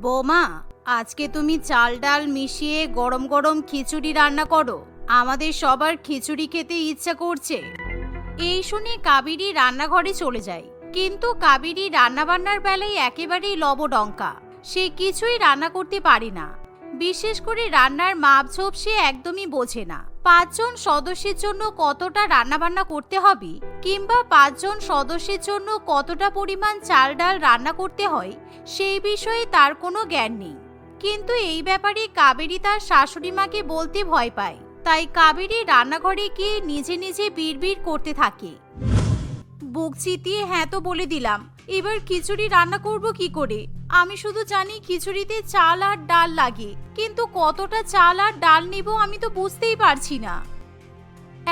বৌমা, আজকে তুমি চাল ডাল মিশিয়ে গরম গরম খিচুড়ি রান্না করো। আমাদের সবার খিচুড়ি খেতে ইচ্ছা করছে। এই শুনে কাবেরী রান্নাঘরে চলে যায়। কিন্তু কাবেরী রান্নাবান্নার বেলায় একেবারেই লবডঙ্কা। সে কিছুই রান্না করতে পারে না। বিশেষ করে রান্নার মাপঝোপ সে একদমই বোঝে না। পাঁচজন সদস্যের জন্য কতটা রান্নাবান্না করতে হবে কিংবা পাঁচজন সদস্যের জন্য কতটা পরিমাণ চাল ডাল রান্না করতে হয়, সেই বিষয়ে তার কোনো জ্ঞান নেই। কিন্তু এই ব্যাপারে কাবেরী তার শাশুড়ি মাকে বলতে ভয় পায়। তাই কাবেরী রান্নাঘরে গিয়ে নিজে নিজে বিড়বিড় করতে থাকে। বুক চিতিয়ে হ্যাঁ তো বলে দিলাম, এবার খিচুড়ি রান্না করব কি করে? আমি শুধু জানি খিচুড়িতে চাল আর ডাল লাগে, কিন্তু কতটা চাল আর ডাল নেব আমি তো বুঝতেই পারছি না।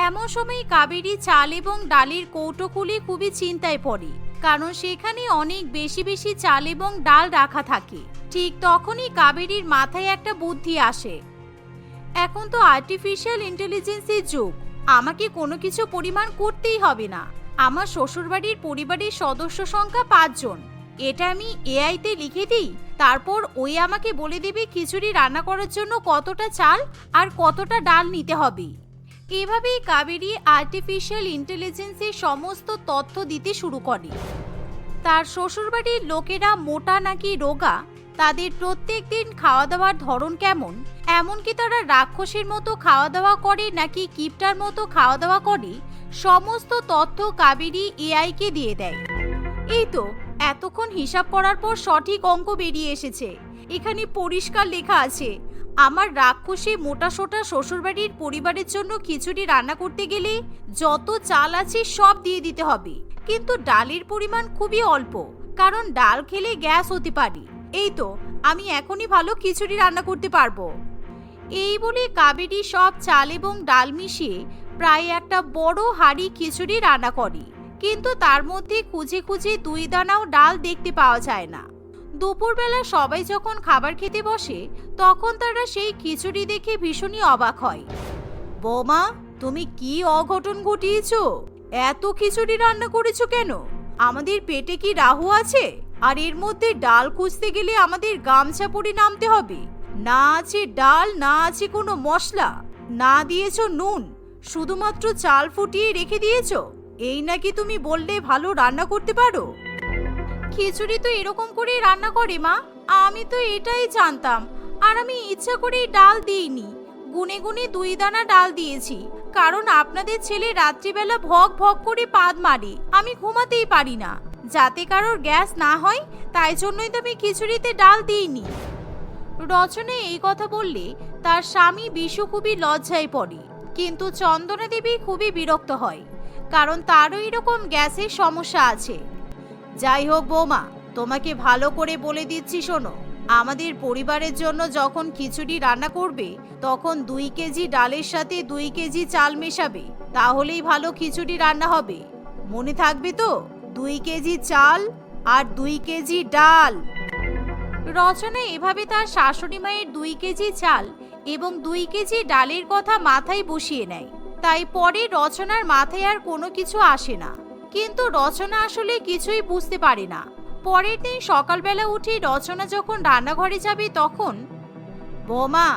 এমন সময় কাবেরী চাল এবং ডালের কৌটো খুবই চিন্তায় পড়ে, কারণ সেখানে অনেক বেশি বেশি চাল এবং ডাল রাখা থাকে। ঠিক তখনই কাবেরীর মাথায় একটা বুদ্ধি আসে। এখন তো আর্টিফিশিয়াল ইন্টেলিজেন্সের যুগ, আমাকে কোনো কিছু পরিমাণ করতেই হবে না। আমার শ্বশুরবাড়ির পরিবারের সদস্য সংখ্যা পাঁচজন। এটা আমি এআইতে লিখে দিই, তারপর ওই আমাকে বলে দেবে খিচুড়ি রান্না করার জন্য কতটা চাল আর কতটা ডাল নিতে হবে। এভাবেই কাবেরি আর্টিফিশিয়াল ইন্টেলিজেন্সের সমস্ত তথ্য দিতে শুরু করে। তার শ্বশুরবাড়ির লোকেরা মোটা নাকি রোগা, তাদের প্রত্যেক দিন খাওয়া দাওয়ার ধরন কেমন? এমনকি তারা রাক্ষসের মতো খাওয়া দাওয়া করে নাকি কিপটার মতো খাওয়া দাওয়া করে? সমস্ত তথ্য কাবেরী এআইকে দিয়ে দেয়। এই তো এতক্ষণ হিসাব করার পর সঠিক অঙ্ক বেরিয়ে এসেছে। এখানে পরিষ্কার লেখা আছে, আমার রাক্ষসী মোটা সোটা শ্বশুরবাড়ির পরিবারের জন্য খিচুড়ি রান্না করতে গেলে যত চাল আছে সব দিয়ে দিতে হবে। কিন্তু ডালের পরিমাণ খুবই অল্প, কারণ ডাল খেলে গ্যাস হতে পারে। এই তো, আমি এখনই ভালো খিচুড়ি রান্না করতে পারব। এই বলে কাবেরি সব চাল এবং ডাল মিশিয়ে প্রায় একটা বড় হাঁড়ি খিচুড়ি রান্না করে। কিন্তু তার মধ্যে খুঁজে খুঁজে দুই দানাও ডাল দেখতে পাওয়া যায় না। দুপুরবেলা সবাই যখন খাবার খেতে বসে, তখন তারা সেই খিচুড়ি দেখে ভীষণই অবাক হয়। বৌমা, তুমি কি অঘটন ঘটিয়েছ? এত খিচুড়ি রান্না করেছ কেন? আমাদের পেটে কি রাহু আছে? আর এর মধ্যে ডাল খুঁজতে গেলে আমাদের গামছা পরে নামতে হবে। না আছে ডাল, না আছে কোনো মশলা। না দিয়েছ নুন। শুধুমাত্র চাল ফুটিয়ে রেখে দিয়েছ? এই নাকি তুমি বললে ভালো রান্না করতে পারো? খিচুড়ি তো এরকম করেই রান্না করে, মা। আমি তো এটাই জানতাম। আর আমি ইচ্ছা করেই ডাল দিইনি। গুনে গুনে দুই দানা ডাল দিয়েছি। কারণ আপনাদের ছেলে রাত্রিবেলা ভগ ভগ করে পাদ মারে। আমি ঘুমাতেই পারি না। যাতে কারোর গ্যাস না হয়, তাই জন্যই তো আমি খিচুড়িতে ডাল দিইনি। রচনা এই কথা বললে তার স্বামী বিশু খুবই লজ্জায় পড়ে। কিন্তু চন্দনা দেবী খুবই বিরক্ত হয়। কারণ তারও এরকম গ্যাসের সমস্যা আছে। যাই হোক বৌমা, তোমাকে ভালো করে বলে দিচ্ছি শোনো, আমাদের পরিবারের জন্য যখন খিচুড়ি রান্না করবে, তখন দুই কেজি ডালের সাথে দুই কেজি চাল মেশাবে, তাহলেই ভালো খিচুড়ি রান্না হবে। মনে থাকবে তো? দুই কেজি চাল আর দুই কেজি ডাল। রচনা এভাবে তার শাশুড়ি মায়ের দুই কেজি চাল এবং দুই কেজি ডালের কথা মাথায় বসিয়ে নেয়। তাই পরে রচনার মাথায় আর কোনো কিছু আসে না। কিন্তু রচনা আসলে কিছুই বুঝতে পারে না। পরের দিন সকালবেলা উঠে রচনা যখন রান্নাঘরে যাবে তখন, বোমা,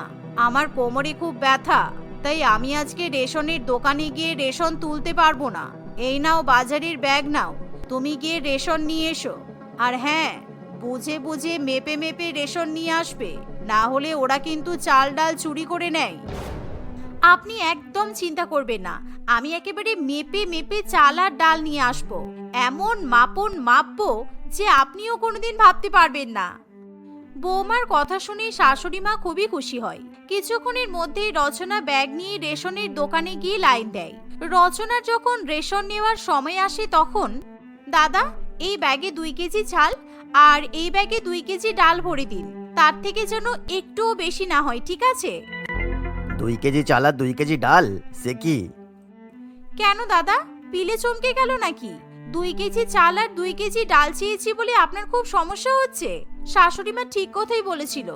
আমার কোমরে খুব ব্যথা, তাই আমি আজকে রেশনের দোকানে গিয়ে রেশন তুলতে পারব না। এই নাও বাজারের ব্যাগ নাও, তুমি গিয়ে রেশন নিয়ে এসো। আর হ্যাঁ বুঝে বুঝে মেপে মেপে রেশন নিয়ে আসবে, না হলে ওরা কিন্তু চাল ডাল চুরি করে নেয়। আপনি একদম চিন্তা করবেন না। আমি একেবারে মেপে মেপে চাল আর ডাল নিয়ে আসব। এমন মাপন মাপবো যে আপনিও কোনোদিন ভাবতে পারবেন না। বৌমার কথা শুনে শাশুড়ি মা খুবই খুশি হয়। কিছুক্ষণের মধ্যেই রচনা ব্যাগ নিয়ে রেশনের দোকানে গিয়ে লাইন দেয়। রচনার যখন রেশন নেওয়ার সময় আসে তখন, দাদা, এই ব্যাগে দুই কেজি চাল আর এই ব্যাগে দুই কেজি ডাল ভরে দিন। তার থেকে যেন একটুও বেশি না হয়, ঠিক আছে? দুই কেজি চাল আর দুই কেজি ডাল, সে কি? কেন দাদা? পিলে চমকে গেল নাকি? দুই কেজি চাল আর দুই কেজি ডাল চেয়েছি বলে আপনার খুব সমস্যা হচ্ছে। শাশুড়ি মা ঠিক কথাই বলেছিল,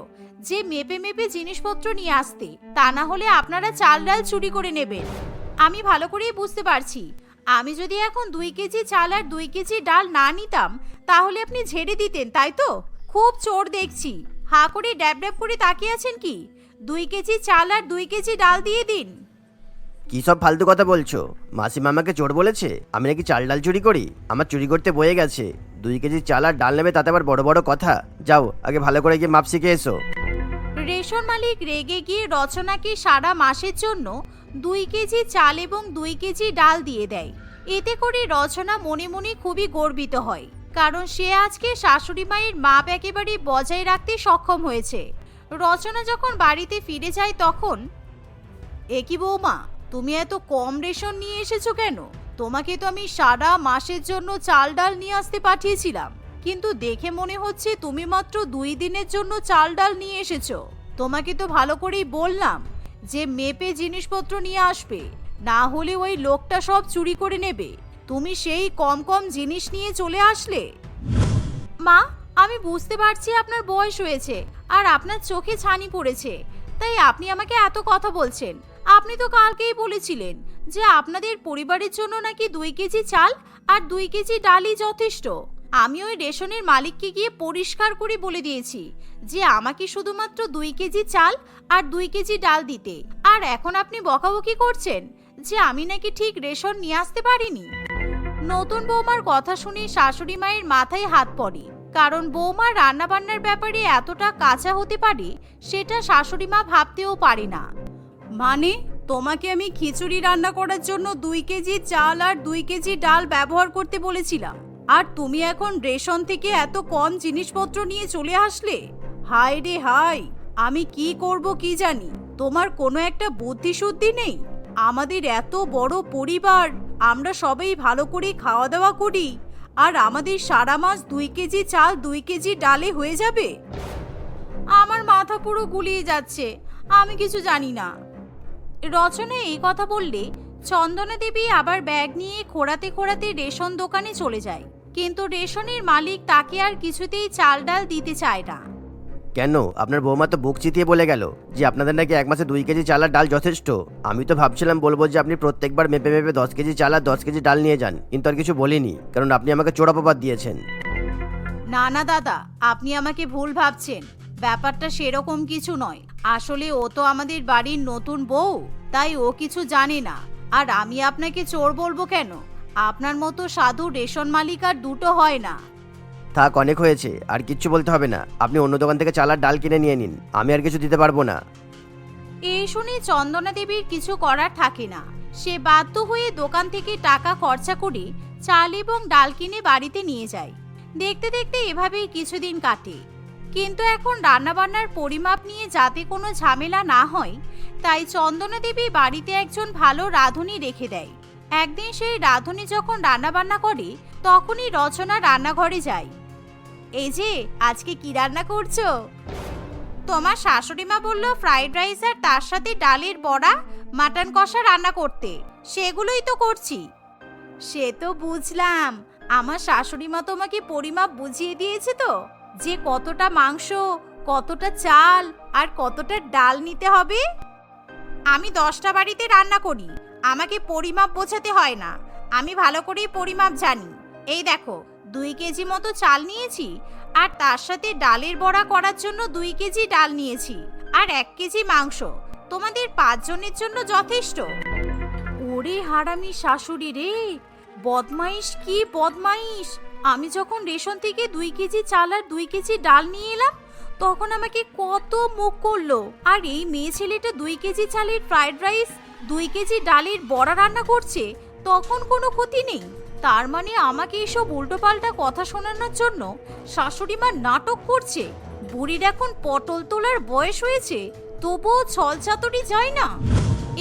যে মেপে মেপে জিনিসপত্র নিয়ে আসতে, তা না হলে আপনারা চাল ডাল চুরি করে নেবেন। আমি ভালো করেই বুঝতে পারছি। আমি যদি এখন দুই কেজি চাল আর দুই কেজি ডাল না নিতাম, তাহলে আপনি ঝেড়ে দিতেন, তাই তো? খুব চোর দেখছি। হা করে ড্যাব ড্যাব করে তাকিয়ে আছেন কি? দুই কেজি চাল আর দুই কেজি ডাল দিয়ে দিন। কি সব ফালতু কথা বলছো? মাসিমা আমাকে চোর বলেছে আমি নাকি চাল ডাল চুরি করি আমার চুরি করতে বয়ে গেছে। দুই কেজি চাল আর ডাল নেবে তাতে আবার বড় বড় কথা। যাও আগে ভালো করে গিয়ে মাপ শিখে এসো। রেশন মালিক রেগে গিয়ে রচনাকে সারা মাসের জন্য দুই কেজি চাল এবং দুই কেজি ডাল দিয়ে দেয়। এতে করে রচনা মনে মনে খুবই গর্বিত হয় কারণ সে আজকে শাশুড়ি মায়ের মাপ একেবারে বজায় রাখতে সক্ষম হয়েছে। রচনা যখন বাড়িতে ফিরে যায় তখন, এ কি বৌমা, তুমি এত কম রেশন নিয়ে এসেছ কেন? তোমাকে তো আমি সারা মাসের জন্য চাল ডাল নিয়ে আসতে পাঠিয়েছিলাম। কিন্তু দেখে মনে হচ্ছে তুমি মাত্র দুই দিনের জন্য চাল ডাল নিয়ে এসেছ। তোমাকে তো ভালো করেই বললাম যে মেপে জিনিসপত্র নিয়ে আসবে। না হলে ওই লোকটা সব চুরি করে নেবে। তুমি সেই কম কম জিনিস নিয়ে চলে আসলে? মা আমি বুঝতে পারছি আপনার বয়স হয়েছে আর আপনার চোখে ছানি পড়েছে। তাই আপনি আমাকে এত কথা বলছেন। আপনি তো কালকেই বলেছিলেন যে আপনাদের পরিবারের জন্য নাকি দুই কেজি চাল আর দুই কেজি ডালই যথেষ্ট। আমি ওই রেশনের মালিককে গিয়ে পরিষ্কার করে বলে দিয়েছি যে আমাকে শুধুমাত্র দুই কেজি চাল আর দুই কেজি ডাল দিতে। আর এখন আপনি বকাবকি করছেন যে আমি নাকি ঠিক রেশন নিয়ে আসতে পারিনি। নতুন বৌমার কথা শুনে শাশুড়ি মায়ের মাথায় হাত পড়ে। কারণ বৌমা রান্নাবান্নার ব্যাপারে এতটা কাঁচা হতে পারে, সেটা শাশুড়ি মা ভাবতেও পারে না। মানে তোমাকে আমি খিচুড়ি রান্না করার জন্য দুই কেজি চাল আর দুই কেজি ডাল ব্যবহার করতে বলেছিলাম। আর তুমি এখন রেশন থেকে এত কম জিনিসপত্র নিয়ে চলে আসলে? হায় রে হায়, আমি কি করব কি জানি? তোমার কোনো একটা বুদ্ধি শুদ্ধি নেই। আমাদের এত বড় পরিবার, আমরা সবাই ভালো করে খাওয়া দাওয়া করি। আর আমাদের সারা মাস দুই কেজি চাল, দুই কেজি ডালে হয়ে যাবে? আমার মাথা পুরো গুলিয়ে যাচ্ছে, আমি কিছু জানি না। রচনা এই কথা বললে, চন্দনা দেবী আবার ব্যাগ নিয়ে খোড়াতে খোঁড়াতে রেশন দোকানে চলে যায়। কিন্তু রেশনের মালিক তাকে আর কিছুতেই চাল ডাল দিতে চায় না। কেন? আপনার বৌমা তো বুক চিতিয়ে বলে গেল যে আপনাদের নাকি এক মাসে দুই কেজি চাল আর ডাল যথেষ্ট। আমি তো ভাবছিলাম বলব যে আপনি প্রত্যেকবার মেপে মেপে দশ কেজি চাল দশ কেজি ডাল নিয়ে যান। কিন্তু আর কিছু বলিনি, কারণ আপনি আমাকে চোরাপবাদ দিয়েছেন। না না, দাদা, আপনি আমাকে ভুল ভাবছেন। ব্যাপারটা সেরকম কিছু নয়। আসলে ও তো আমাদের বাড়ির নতুন বউ, তাই ও কিছু জানে না। আর আমি আপনাকে চোর বলব কেন? আপনার মতো সাধু রেশন মালিক আর দুটো হয় না। থাক, অনেক হয়েছে, আর কিচ্ছু বলতে হবে না। আপনি অন্য দোকান থেকে চাল আর ডাল কিনে নিয়ে নিন, আমি আর কিছু দিতে পারব না। এই শুনে চন্দনা দেবীর কিছু করার থাকে না। সে বাধ্য হয়ে দোকান থেকে টাকা খরচা করে চাল এবং ডাল কিনে বাড়িতে নিয়ে যায়। দেখতে দেখতে এভাবেই কিছুদিন কাটে। কিন্তু এখন রান্নাবান্নার পরিমাপ নিয়ে যাতে কোনো ঝামেলা না হয়, তাই চন্দনা দেবী বাড়িতে একজন ভালো রাঁধুনি রেখে দেয়। একদিন সেই রাঁধুনি যখন রান্নাবান্না করে, তখনই রচনা রান্নাঘরে যায়। এই যে, আজকে কি রান্না করছ? তোমার শাশুড়ি মা বলল ফ্রাইড রাইস আর তার সাথে ডালের বড়া, মাটন কষা রান্না করতে। সেগুলোই তো করছি। সে তো বুঝলাম। আমার শাশুড়ি মা তোমাকে পরিমাপ বুঝিয়ে দিয়েছে তো, যে কতটা মাংস, কতটা চাল আর কতটা ডাল নিতে হবে। আমি দশটা বাড়িতে রান্না করি। আমাকে পরিমাপ বোঝাতে হয় না। আমি ভালো করেই পরিমাপ জানি। এই দেখো দুই কেজি মতো চাল নিয়েছি, আর তার সাথে ডালের বড়া করার জন্য দুই কেজি ডাল নিয়েছি, আর এক কেজি মাংস। তোমাদের পাঁচজনের জন্য যথেষ্ট। ওরে হারামি শাশুড়ি রে, বদমাইশ কি বদমাইশ। আমি যখন রেশন থেকে দুই কেজি চাল আর দুই কেজি ডাল নিয়ে এলাম, তখন আমাকে কত মুখ করল। আর এই মেয়ে ছেলেটা দুই কেজি চালের ফ্রাইড রাইস, দুই কেজি ডালের বড়া রান্না করছে, তখন কোনো ক্ষতি নেই। তার মানে আমাকে এসব উল্টোপাল্টা কথা শোনানোর জন্য শাশুড়ি মা নাটক করছে? বুড়ির এখন পটল তোলার বয়স হয়েছে, তবুও ছল চাতুরি যায় না?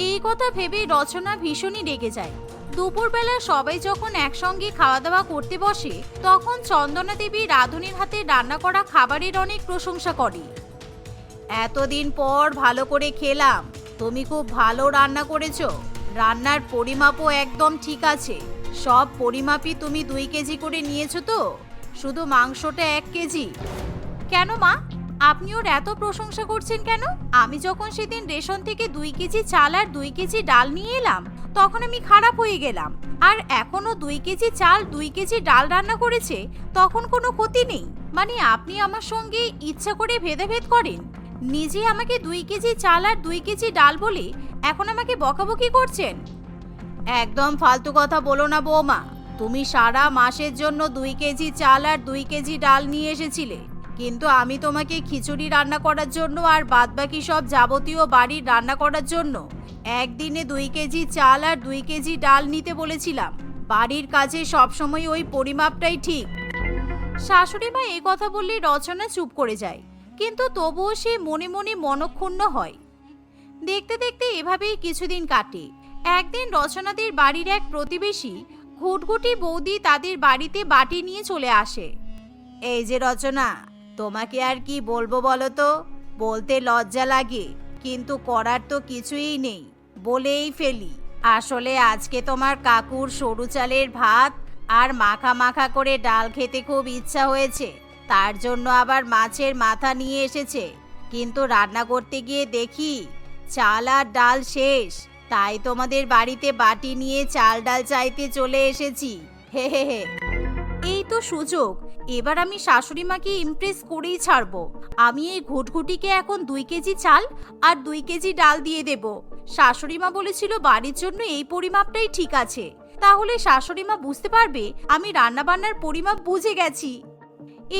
এই কথা ভেবে রচনা ভীষণই রেগে যায়। দুপুরবেলা সবাই যখন একসঙ্গে খাওয়া দাওয়া করতে বসে, তখন চন্দনা দেবী রাঁধুনির হাতে রান্না করা খাবারের অনেক প্রশংসা করে। এতদিন পর ভালো করে খেলাম, তুমি খুব ভালো রান্না করেছ, রান্নার পরিমাপও একদম ঠিক আছে। সব পরিমাপই তুমি দুই কেজি করে নিয়েছো তো? শুধু মাংসটা এক কেজি। কেন মা? আপনি ওর এত প্রশংসা করছেন কেন? আমি যখন সেদিন রেশন থেকে দুই কেজি চাল আর দুই কেজি ডাল নিয়ে এলাম, তখন আমি খারাপ হয়ে গেলাম। আর এখনও দুই কেজি চাল, দুই কেজি ডাল রান্না করেছে, তখন কোনো ক্ষতি নেই। মানে আপনি আমার সঙ্গে ইচ্ছা করে ভেদাভেদ করেন। নিজে আমাকে দুই কেজি চাল আর দুই কেজি ডাল বলে এখন আমাকে বকাবকি করছেন? একদম ফালতু কথা বলো না বৌমা। তুমি সারা মাসের জন্য দুই কেজি চাল আর দুই কেজি ডাল নিয়ে এসেছিলে। কিন্তু আমি তোমাকে খিচুড়ি রান্না করার জন্য আর বাদবাকি সব যাবতীয় বাড়ির রান্না করার জন্য একদিনে দুই কেজি চাল আর দুই কেজি ডাল নিতে বলেছিলাম। বাড়ির কাজে সবসময় ওই পরিমাপটাই ঠিক। শাশুড়ি মা এই কথা বললে রচনা চুপ করে যায়, কিন্তু তবুও সে মনে মনে মনক্ষুণ্ণ হয়। দেখতে দেখতে এভাবেই কিছুদিন কাটে। একদিন রচনাদের বাড়ির এক প্রতিবেশী ঘুটঘুটি বৌদি তাদের বাড়িতে বাটি নিয়ে চলে আসে। এই যে রচনা, তোমাকে আর কি বলব বলো তো? বলতে লজ্জা লাগে, কিন্তু করার তো কিছুই নেই, বলেই ফেলি। আসলে আজকে তোমার কাকুর সরু চালের ভাত আর মাখা মাখা করে ডাল খেতে খুব ইচ্ছা হয়েছে, তার জন্য আবার মাছের মাথা নিয়ে এসেছে। কিন্তু রান্না করতে গিয়ে দেখি, চাল আর ডাল শেষ তাই তোমাদের বাড়িতে বাটি নিয়ে চাল ডাল চাইতে চলে এসেছি। হে হে হে। এই তো সুযোগ। এবার আমি শাশুড়ি মাকে ইমপ্রেস করেই ছাড়বো। আমি এই ঘুটঘুটিকে এখন দুই কেজি চাল আর দুই কেজি ডাল দিয়ে দেব। শাশুড়ি মা বলেছিল বাড়ির জন্য এই পরিমাপটাই ঠিক আছে। তাহলে শাশুড়ি মা বুঝতে পারবে আমি রান্নাবান্নার পরিমাপ বুঝে গেছি।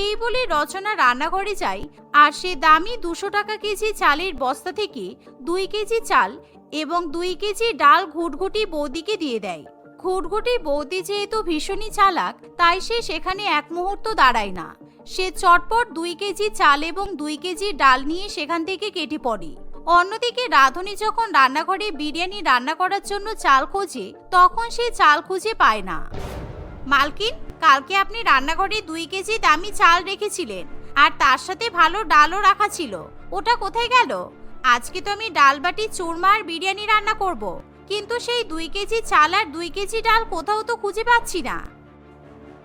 এই বলে রচনা রান্নাঘরে যায় আর সে দামি দুশো টাকা কেজি চালের বস্তা থেকে দুই কেজি চাল এবং দুই কেজি ডাল ঘুটঘুটি বৌদিকে দিয়ে দেয়। ঘুটঘুটি বৌদি যেহেতু ভীষণই চালাক, তাই সে সেখানে এক মুহূর্ত দাঁড়ায় না। সে চটপট দুই কেজি চাল এবং দুই কেজি ডাল নিয়ে সেখান থেকে কেটে পড়ে। অন্যদিকে রাধুনি যখন রান্নাঘরে বিরিয়ানি রান্না করার জন্য চাল খোঁজে, তখন সে চাল খুঁজে পায় না। মালকিন, কালকে আপনি রান্নাঘরে দুই কেজি দামি চাল রেখেছিলেন, আর তার সাথে ভালো ডালও রাখা ছিল। ওটা কোথায় গেল? আজকে তো আমি ডাল বাটি, চুরমা আর বিরিয়ানি রান্না করব। কিন্তু সেই দুই কেজি চাল আর দুই কেজি ডাল কোথাও তো খুঁজে পাচ্ছি না।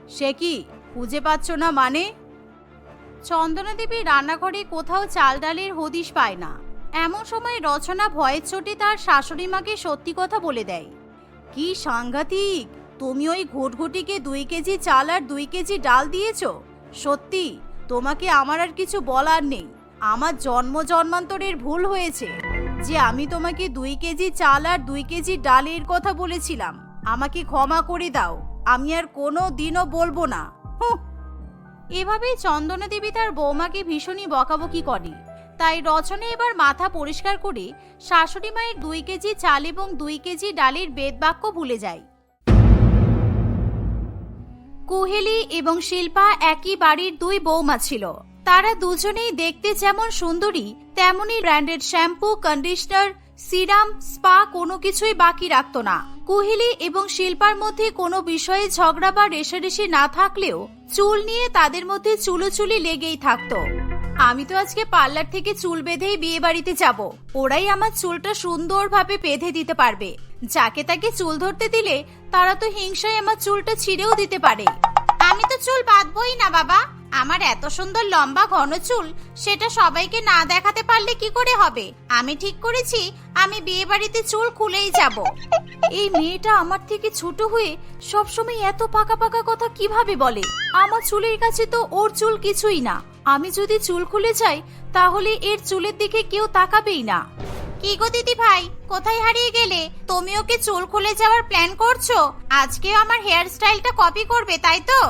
সে কি, খুঁজে পাচ্ছ না মানে? চন্দনা দেবী রান্নাঘরে কোথাও চাল ডালের হদিশ পায় না। এমন সময় রচনা ভয়ের চোটে তার শাশুড়ি মাকে সত্যি কথা বলে দেয়। কি সাংঘাতিক! তুমি ওই ঘুটঘুটিকে দুই কেজি চাল আর দুই কেজি ডাল দিয়েছ? সত্যি, তোমাকে আমার আর কিছু বলার নেই। আমার জন্ম জন্মান্তরের ভুল হয়েছে যে আমি তোমাকে দুই কেজি চাল আর দুই কেজি ডালের কথা বলেছিলাম। আমাকে ক্ষমা করে দাও। আমি আর কোনো দিনও বলব না। এভাবেই চন্দনা দেবী তার বৌমাকে ভীষণই বকাবকি করে। তাই রচনা এবার মাথা পরিষ্কার করে শাশুড়ি মায়ের দুই কেজি চাল এবং দুই কেজি ডালের বেদবাক্য ভুলে যায়। কুহেলি এবং শিল্পা একই বাড়ির দুই বৌমা ছিল। তারা দুজনেই দেখতে যেমন সুন্দরী তেমনই branded shampoo, conditioner, serum, spa কোনো কিছুই বাকি রাখতো না। কুহিলি এবং শিল্পার মধ্যে কোনো বিষয়ে ঝগড়া বা রেশারেশি না থাকলেও চুল নিয়ে তাদের মধ্যে চুলোচুলি লেগেই থাকতো। আমি তো আজকে পার্লার থেকে চুল বেঁধেই বিয়ে বাড়িতে যাব। ওরাই আমার চুলটা সুন্দরভাবে বেঁধে দিতে পারবে। যাকে তাকে চুল ধরতে দিলে তারা তো হিংসায় আমার চুলটা ছিঁড়েও দিতে পারে। আমি তো চুল বাঁধবই না, বাবা। আমার এত সুন্দর লম্বা ঘন চুল সেটা সবাইকে না দেখাতে পারলে কি করে হবে? আমি ঠিক করেছি আমি বিয়ে বাড়িতে চুল খুলেই যাব। এই মেয়েটা আমার থেকে ছোট হয়ে সবসময় এত পাকা পাকা কথা কীভাবে বলে? আমার চুলের কাছে তো ওর চুল কিছুই না। আমি যদি চুল খুলে যাই তাহলে এর চুলের দিকে কেউ তাকাবেই না। কি গো দিদি ভাই কোথায় হারিয়ে গেলে? তুমি ওকে চুল খুলে যাওয়ার প্ল্যান করছ? আজকে আমার হেয়ার স্টাইলটা কপি করবে তাই তো?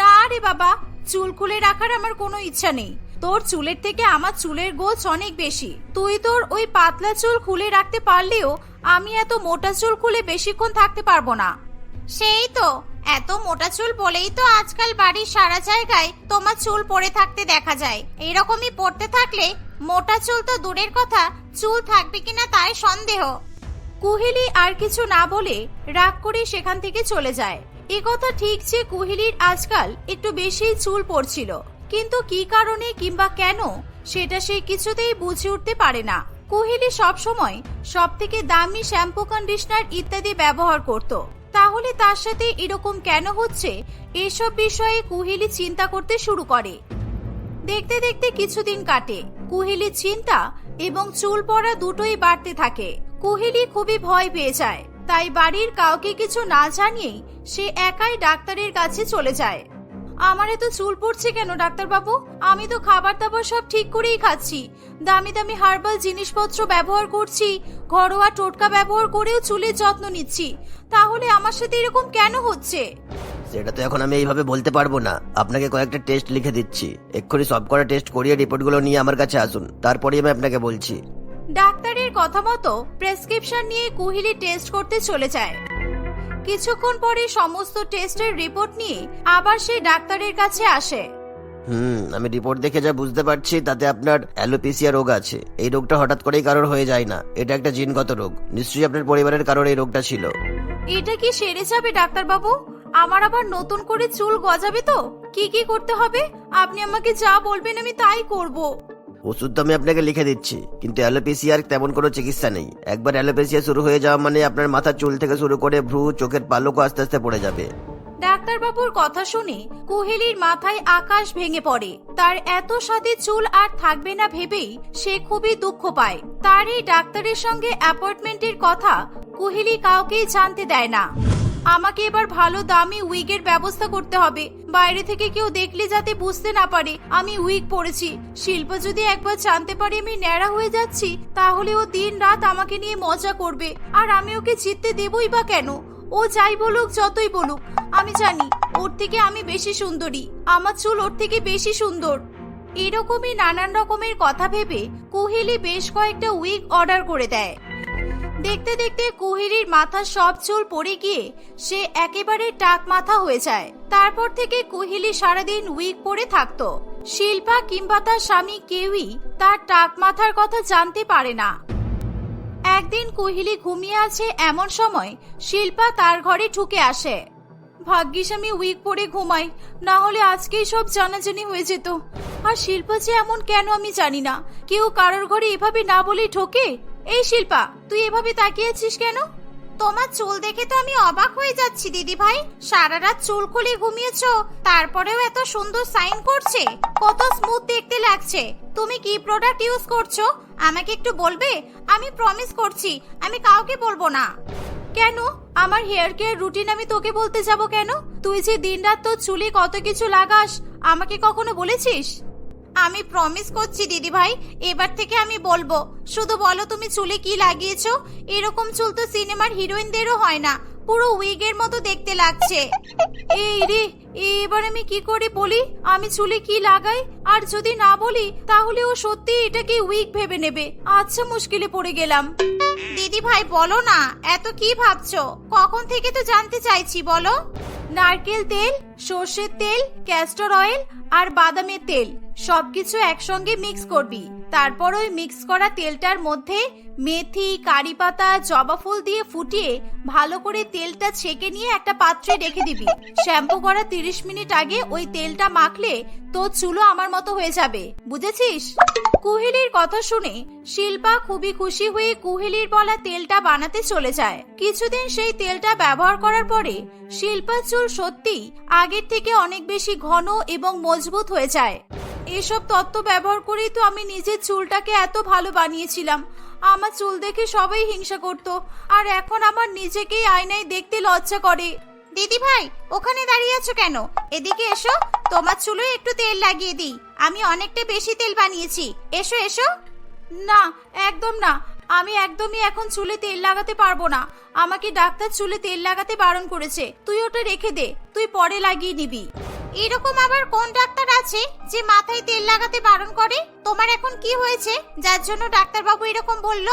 না রে বাবা চুল খুলে রাখার আমার কোনো ইচ্ছা নেই। তোর চুলের থেকে আমার চুলের গোছ অনেক বেশি। তুই তোর ওই পাতলা চুল খুলে রাখতে পারলেও আমি এত মোটা চুল খুলে বেশিক্ষণ থাকতে পারব না। সেই তো, এত মোটা চুল বলেই তো আজকাল বাড়ির সারা জায়গায় তোমার চুল পড়ে থাকতে দেখা যায়। এরকমই পড়তে থাকলে মোটা চুল তো দূরের কথা, চুল থাকবে কিনা তাই সন্দেহ। কুহেলি আর কিছু না বলে রাগ করে সেখান থেকে চলে যায়। এ কথা ঠিক যে কুহেলির আজকাল একটু বেশি চুল পড়ছিল। কিন্তু কি কারণে কিংবা কেন, সেটা সে কিছুতেই বুঝে উঠতে পারে না। কুহেলি সবসময় সব থেকে দামি শ্যাম্পু, কন্ডিশনার ইত্যাদি ব্যবহার করত। তাহলে তার সাথে এরকম কেন হচ্ছে, এসব বিষয়ে কুহিলি চিন্তা করতে শুরু করে। দেখতে দেখতে কিছুদিন কাটে, কুহেলির চিন্তা এবং চুল পড়া দুটোই বাড়তে থাকে। কুহিলি খুবই ভয় পেয়ে যায়। তাই বাড়ির কাউকে কিছু না জানিয়েই সে একাই ডাক্তারের কাছে চলে যায়। আমার এত চুল পড়ছে কেন, ডাক্তারবাবু? আমি তো খাবার দাবার সব ঠিক করেই খাচ্ছি। দামি দামি হার্বাল জিনিসপত্র ব্যবহার করছি, ঘরোয়া টোটকা ব্যবহার করেও চুলের যত্ন নিচ্ছি। তাহলে আমার সাথে এরকম কেন হচ্ছে? সেটা তো এখন আমি এইভাবে বলতে পারব না। আপনাকে কয়েকটা টেস্ট লিখে দিচ্ছি। এক্ষুনি সব কটা টেস্ট করিয়ে রিপোর্টগুলো নিয়ে আমার কাছে আসুন। তারপরেই আমি আপনাকে বলছি। ডাক্তারের কথা মতো প্রেসক্রিপশন নিয়ে কুহিলি টেস্ট করতে চলে যায়। কিছুক্ষণ পরে সমস্ত টেস্টের রিপোর্ট নিয়ে আবার সে ডাক্তারের কাছে আসে। হুম আমি রিপোর্ট দেখে যা বুঝতে পারছি তাতে আপনার অ্যালোপেসিয়া রোগ আছে। এই রোগটা হঠাৎ করেই কারোর হয়ে যায় না। এটা একটা জিনগত রোগ। নিশ্চয়ই আপনার পরিবারের কারোর এই রোগটা ছিল। এটা কি সেরে যাবে ডাক্তারবাবু? আমার আবার নতুন করে চুল গজাবে তো? কি কি করতে হবে? আপনি আমাকে যা বলবেন আমি তাই করব। ওষুধ তো আমি আপনাকে লিখে দিচ্ছি, কিন্তু অ্যালোপেসিয়ার তেমন কোনো চিকিৎসা নেই। একবার অ্যালোপেসিয়া শুরু হয়ে যাওয়া মানে আপনার মাথার চুল থেকে শুরু করে ভ্রু, চোখের পালকও আস্তে আস্তে পড়ে যাবে। ডাক্তারবাবুর কথা শুনে কুহেলির মাথায় আকাশ ভেঙে পড়ে। তার এত সাথে চুল আর থাকবে না ভেবেই সে খুবই দুঃখ পায়। তার এই ডাক্তারের সঙ্গে অ্যাপয়েন্টমেন্টের কথা কুহেলি কাউকেই জানতে দেয় না। আমাকে এবার ভালো দামি উইগের ব্যবস্থা করতে হবে। বাইরে থেকে কেউ দেখলে যাতে বুঝতে না পারে, আমি উইগ পরেছি। শিল্প যদি একবার জানতে পারে আমি ন্যাড়া হয়ে যাচ্ছি, তাহলে ও দিন রাত আমাকে নিয়ে মজা করবে। আর আমি ওকে জিততে দেবই বা কেন? ও যাই বলুক, যতই বলুক। আমি জানি, ওর থেকে আমি বেশি সুন্দরী। আমার চুল ওর থেকে বেশি সুন্দর। এরকমই নানান রকমের কথা ভেবে কুহেলি বেশ কয়েকটা উইগ অর্ডার করে দেয়। দেখতে দেখতে কুহেলির মাথার সব চুল পড়ে গিয়ে সে একেবারে টাক মাথা হয়ে যায়। তারপর থেকে কুহিলি সারাদিন উইক পরে থাকতো। শিল্পা কিংবা তার স্বামী কেউই তার টাক মাথার কথা জানতে পারে না। একদিন কুহিলি ঘুমিয়ে আছে এমন সময় শিল্পা তার ঘরে ঢুকে আসে। ভাগ্যিস আমি উইক পরে ঘুমাই, না হলে আজকেই সব জানাজানি হয়ে যেত। আর শিল্পা যে এমন কেন আমি জানি না? কেউ কারোর ঘরে এভাবে না বলে ঢোকে? এই শিল্পা, তুই এভাবে তাকিয়ে আছিস কেন? তোমার চুল দেখে তো আমি অবাক হয়ে যাচ্ছি দিদি ভাই সারা রাত চুল খুলে ঘুমিয়েছ, তারপরেও এত সুন্দর সাইন করছে। কত স্মুথ দেখতে লাগছে। তুমি কি প্রোডাক্ট ইউজ করছ? আমাকে একটু বলবে? আমি প্রমিস করছি, আমি কাউকে বলব না। কেন? আমার হেয়ার কেয়ার রুটিন আমি তোকে বলতে যাব কেন? তুই যে দিনরাত তোর চুলে কত কিছু লাগাস, আমাকে কখনো বলেছিস? আমি প্রমিস করছি দিদি ভাই এবার থেকে আমি বলব, শুধু বলো তুমি চুলে কি লাগিয়েছো? এরকম চুল তো সিনেমার হিরোইনদেরও হয় না, পুরো উইগের মতো দেখতে লাগছে। এই রে, এবার আমি কি করে বলি? আমি চুলে কি লাগাই? আর যদি না বলি, তাহলে ও সত্যি এটাকে উইক ভেবে নেবে। আচ্ছা মুশকিলে পড়ে গেলাম। দিদি ভাই বলো না, এত কি ভাবছ? কখন থেকে তো জানতে চাইছি, বলো। নারকেল তেল সর্ষের তেল ক্যাস্টর অয়েল আর বাদামের তেল সবকিছু একসঙ্গে মিক্স করবি। তারপর ওই মিক্স করা তেলটার মধ্যে মেথি, কারি পাতা, জবা ফুল দিয়ে ফুটিয়ে ভালো করে তেলটা ছেঁকে নিয়ে একটা পাত্রে রেখে দিবি। শ্যাম্পু করা তিরিশ মিনিট আগে ওই তেলটা মাখলে তোর চুলো আমার মতো হয়ে যাবে। বুঝেছিস? কুহেলির কথা শুনে শিল্পা খুবই খুশি হয়ে কুহেলির বলা তেলটা বানাতে চলে যায়। কিছুদিন সেই তেলটা ব্যবহার করার পরে শিল্পার চুল সত্যি আগের থেকে অনেক বেশি ঘন এবং মজবুত হয়ে যায়। এসব তত্ত্ব ব্যবহার করেই তো আমি নিজের চুলটাকে এত ভালো বানিয়েছিলাম। আমার চুল দেখে সবাই হিংসা করত আর এখন আমার নিজেকেই আয়নায় দেখতে লজ্জা করে। দিদি ভাই ওখানে দাঁড়িয়ে আছো কেন? এদিকে এসো তোমার চুলে একটু তেল লাগিয়ে দিই। আমি অনেকটা বেশি তেল বানিয়েছি। এসো এসো। না একদম না। আমি একদমই এখন চুলে তেল লাগাতে পারব না। আমাকে ডাক্তার চুলে তেল লাগাতে বারণ করেছে। তুই ওটা রেখে দে। তুই পরে লাগিয়ে নিবি। এরকম আবার কোন ডাক্তার আছে যে মাথায় তেল লাগাতে বারণ করে? তোমার এখন কি হয়েছে? যার জন্য ডাক্তারবাবু এরকম বলল?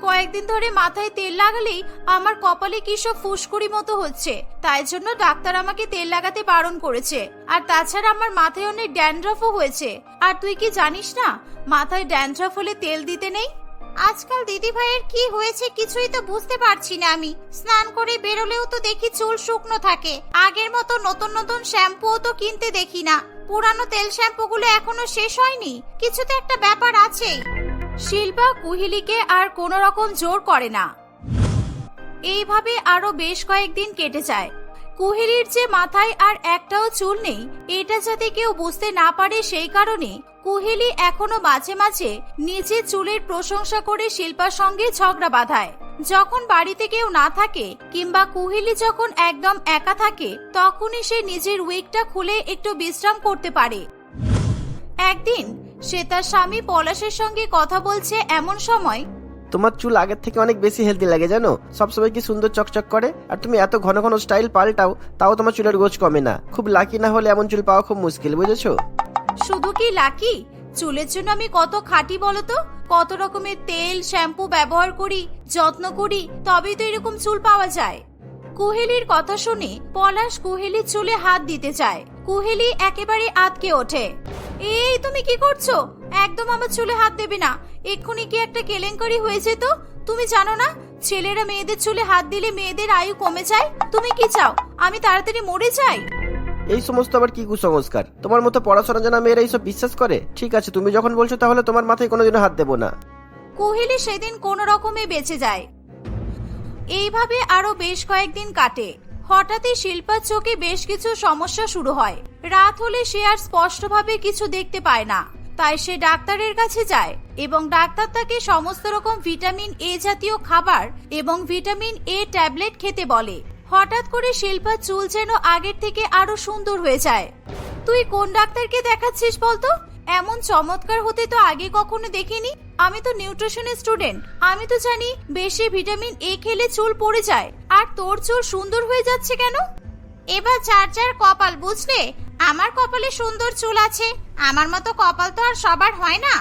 কয়েকদিন ধরে মাথায় তেল লাগালেই আমার কপালে কি সব ফুসকুড়ি মতো হচ্ছে। তাই জন্য ডাক্তার আমাকে তেল লাগাতে বারণ করেছে। আর তাছাড়া আমার মাথায় অনেক ড্যান্ড্রফও হয়েছে। আর তুই কি জানিস না? মাথায় ড্যান্ড্রফ হলে তেল দিতে নেই? আজকাল দিদি ভাইয়ের কি হয়েছে কিছুই তো বুঝতে পারছি না আমি। স্নান করে বেরোলেও তো দেখি চুল শুকনো থাকে। আগের মতো নতুন নতুন শ্যাম্পুও তো কিনতে দেখি না। পুরানো তেল শ্যাম্পুগুলো এখনও শেষ হয়নি? কিছু তো একটা ব্যাপার আছেই শিল্পা কুহিলিকে আর কোনো রকম জোর করে না। এইভাবে আরও বেশ কয়েকদিন কেটে যায়। কুহেলির যে মাথায় আর একটাও চুল নেই, এটা যাতে কেউ বুঝতে না পারে সেই কারণে কুহেলি এখনও মাঝে মাঝে নিজে চুলের প্রশংসা করে শিল্পার সঙ্গে ঝগড়া বাঁধায়। যখন বাড়িতে কেউ না থাকে কিংবা কুহেলি যখন একদম একা থাকে, তখনই সে নিজের উইকটা খুলে একটু বিশ্রাম করতে পারে। একদিন সে তার স্বামী পলাশের সঙ্গে কথা বলছে এমন সময় তোমার চুল আগের থেকে অনেক বেশি হেলদি লাগে, জানো? সবসময় কি সুন্দর চকচক করে? আর তুমি এত ঘন ঘন স্টাইল পাল্টাও, তাও তোমার চুলের গোছ কমে না। খুব লাকি না হলে এমন চুল পাওয়া খুব মুশকিল, বুঝেছ? শুধু কি লাকি চুলের জন্য আমি কত খাঁটি বলতো কত রকমের তেল শ্যাম্পু ব্যবহার করি, যত্ন করি, তবেই তো এরকম চুল পাওয়া যায়। কুহেলির কথা শুনে পলাশ কুহেলির চুলে হাত দিতে চায়। কুহেলি একেবারে আতকে ওঠে। এই তুমি কি করছ? একদম আমার চুলে হাত দেবে না। এক্ষুনি কি একটা কেলেঙ্কারি হয়েছে তো? তুমি জানো না ছেলেরা মেয়েদের চুলে হাত দিলে মেয়েদের আয়ু কমে যায়? তুমি কি চাও আমি তাড়াতাড়ি মরে যাই? এই সমস্ত আবার কি কুসংস্কার? তোমার মতো পড়াশোনা জানা মেয়েরা এইসব বিশ্বাস করে? ঠিক আছে তুমি যখন বলছো তাহলে তোমার মাথায় কোনোদিনও হাত দেবো না। কুহেলি সেদিন কোন রকমে বেঁচে যায়। এইভাবে আরও বেশ কয়েকদিন কাটে। হঠাৎই শিল্পার চোখে বেশ কিছু সমস্যা শুরু হয়। রাত হলে সে আর স্পষ্টভাবে কিছু দেখতে পায় না। তাই সে ডাক্তারের কাছে যায় এবং ডাক্তার তাকে সমস্ত রকম ভিটামিন এ জাতীয় খাবার এবং ভিটামিন এ ট্যাবলেট খেতে বলে। হঠাৎ করে শিল্পার চুল যেন আগের থেকে আরও সুন্দর হয়ে যায়। তুই কোন ডাক্তারকে দেখাচ্ছিস বলতো? এমন চমৎকার হতে তো আগে কখনো দেখিনি। আমি তো নিউট্রিশনের স্টুডেন্ট আমি তো জানি বেশি ভিটামিন এ খেলে চুল পড়ে যায়। আর তোর চুল সুন্দর হয়ে যাচ্ছে কেন? এবার যার যার কপাল, বুঝলে? আমার কপালে সুন্দর চুল আছে। আমার মতো কপাল তো আর সবার হয় না।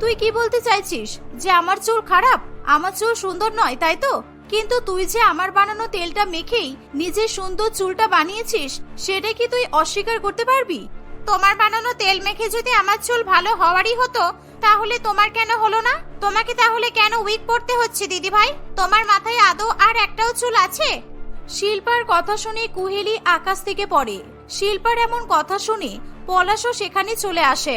তুই কি বলতে চাইছিস? যে আমার চুল খারাপ? আমার চুল সুন্দর নয়, তাই তো? কিন্তু তুই যে আমার বানানো তেলটা মেখেই নিজের সুন্দর চুলটা বানিয়েছিস, সেটা কি তুই অস্বীকার করতে পারবি? তোমার বানানো তেল মেখে যদি আমার চুল ভালো হওয়ারই হতো, তাহলে তোমার কেন হলো না? তোমাকে তাহলে কেন উইক পড়তে হচ্ছে দিদি ভাই তোমার মাথায় আদৌ আর একটাও চুল আছে? শিল্পার কথা শুনে কুহেলি আকাশ থেকে পড়ে। শিল্পার এমন কথা শুনে পলাশও সেখানে চলে আসে।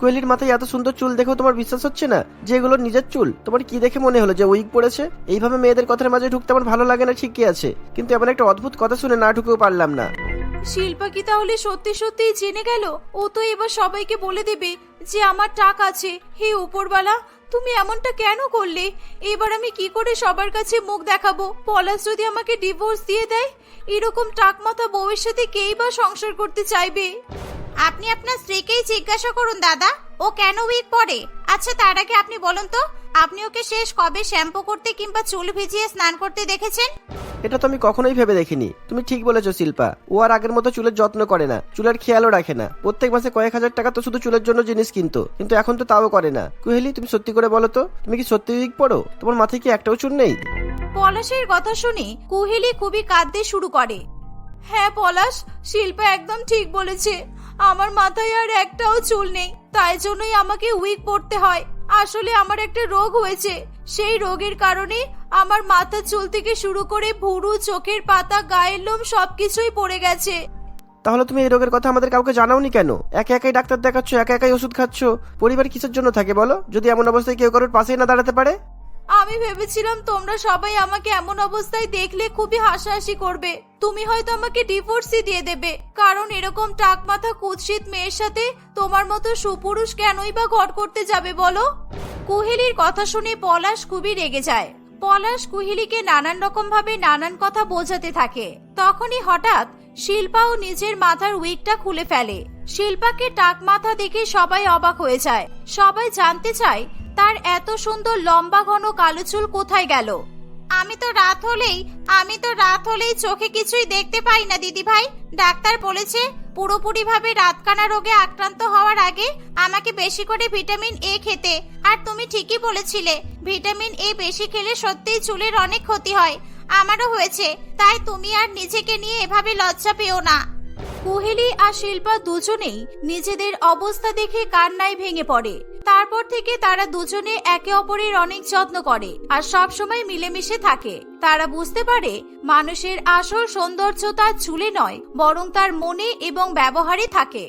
কোয়েলির মাথায় এত সুন্দর চুল দেখেও তোমার বিশ্বাস হচ্ছে না? যে এগুলো নিজের চুল? তোমার কি দেখে মনে হলো যে উইক পড়েছে? এইভাবে মেয়েদের কথার মাঝে ঢুকতে আমার ভালো লাগে না, ঠিকই আছে। কিন্তু এমন একটা অদ্ভুত কথা শুনে না ঢুকেও পারলাম না। শিল্পা কি তাহলে সত্যি সত্যি জেনে গেল? ও তো এবার সবাইকে বলে দেবে যে আমার টাক আছে। হে উপরবালা তুমি এমনটা কেন করলে? এবার আমি কি করে সবার কাছে মুখ দেখাবো? পলাশ যদি আমাকে ডিভোর্স দিয়ে দেয়, এরকম টাক মাথা বউয়ের সাথে কেই বা সংসার করতে চাইবে? আপনি আপনার স্ত্রীকেই জিজ্ঞাসা করুন দাদা। ও কেন উইক পড়ে? আচ্ছা তার আগে আপনি বলুন তো আপনি ওকে শেষ কবে শ্যাম্পু করতে কিংবা চুল ভিজিয়ে স্নান করতে দেখেছেন? এটা তো আমি কখনোই ভেবে দেখিনি। তুমি ঠিক বলেছ শিল্পা। ও আর আগের মতো চুলের যত্ন করে না। চুলের খেয়ালও রাখে না। প্রত্যেক মাসে কয়েক হাজার টাকা তো শুধু চুলের জন্য জিনিস কিনতো। কিন্তু এখন তো তাও করে না। কুহেলি তুমি সত্যি করে বলো তো তুমি কি সত্যি উইক পড়ো? তোমার মাথায় কি একটাও চুল নেই? পলাশের কথা শুনে কুহেলি খুবই কাঁদতে শুরু করে। হ্যাঁ পলাশ শিল্পা একদম ঠিক বলেছে। আমার মাথায় আর একটাও চুল নেই, তাই জন্যই আমাকে উইক পড়তে হয়। আসলে আমার একটা রোগ হয়েছে, সেই রোগের কারণে আমার মাথার চুল থেকে শুরু করে ভুরু, চোখের পাতা, গায়ের লোম সবকিছুই পড়ে গেছে। তাহলে তুমি এই রোগের কথা আমাদের কাউকে জানাওনি কেন? একা একাই ডাক্তার দেখাচ্ছ, একা একাই ওষুধ খাচ্ছ, পরিবার কিসের জন্য থাকে বলো? যদি এমন অবস্থায় কেউ কারোর পাশেই না দাঁড়াতে পারে? আমি ভেবেছিলাম তোমরা সবাই আমাকে এমন অবস্থায় দেখলে খুবই হাসাহাসি করবে। তুমি হয়তো আমাকে ডিভোর্সই দিয়ে দেবে। কারণ এরকম টাক মাথা কুৎসিত মেয়ের সাথে তোমার মতো সুপুরুষ কেনই বা ঘর করতে যাবে বলো? কুহেলির কথা শুনে পলাশ খুবই রেগে যায়। পলাশ কুহেলিকে নানান রকম ভাবে নানান কথা বোঝাতে থাকে। তখনই হঠাৎ শিল্পাও নিজের মাথার উইকটা খুলে ফেলে। শিল্পাকে টাক মাথা দেখে সবাই অবাক হয়ে যায়। সবাই জানতে চায় তার এত সুন্দর লম্বা ঘন কালো চুল কোথায় গেল? আমি তো রাত হলেই, আমি তো রাত হলেই চোখে কিছুই দেখতে পাই না দিদি ভাই ডাক্তার বলেছে পুরোপুরি ভাবে রাতকানা রোগে আক্রান্ত হওয়ার আগে আমাকে বেশি করে ভিটামিন এ খেতে। আর তুমি ঠিকই বলেছিলে, ভিটামিন এ বেশি খেলে সত্যিই চুলের অনেক ক্ষতি হয়। আমারও হয়েছে, তাই তুমি আর নিজেকে নিয়ে এভাবে লজ্জা পেও না। কুহেলি আর শিল্পা দুজনেই নিজেদের অবস্থা দেখে কান্নায় ভেঙে পড়ে। তারপর থেকে তারা দুজনে একে অপরের অনেক যত্ন করে আর সব সময় মিলেমিশে থাকে। তারা বুঝতে পারে মানুষের আসল সৌন্দর্য তার চুলে নয়, বরং তার মনে এবং ব্যবহারে থাকে।